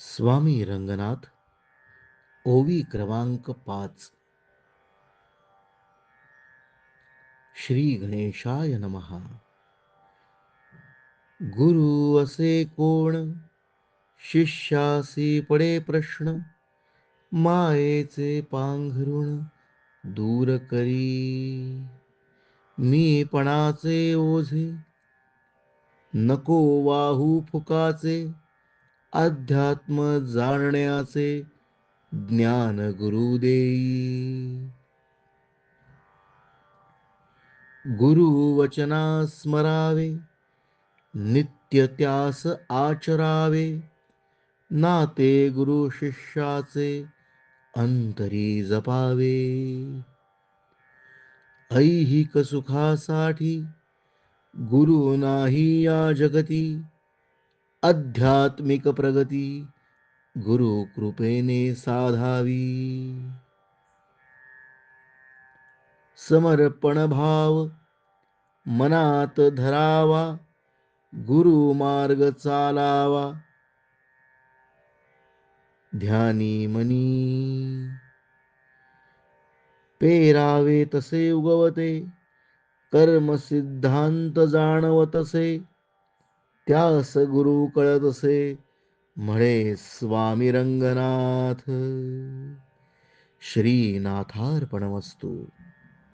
स्वामी रंगनाथ ओवी क्रमांक पाच. श्री गणेशाय नमहा गुरु असे कोण? शिष्यासी पडे प्रश्न. मायेचे पांघरुण दूर करी. मी पणाचे ओझे नको वाहू फुकाचे. अध्यात्म जाणण्याचे ज्ञान गुरु देई गुरु वचना स्मरावे नित्य त्यास आचरावे नाते गुरु शिष्याचे अंतरी जपावे. ऐहिक सुखासाठी गुरु नाही या जगती आध्यात्मिक प्रगती गुरु कृपेने साधावी. समर्पण भाव मनात धरावा गुरु मार्ग चालावा. ध्यानी मनी. पेरावे तसे उगवते कर्म सिद्धांत जाणवतसे त्यास गुरु कळतसे म्हणे स्वामी रंगनाथ श्रीनाथार्पण वस्तू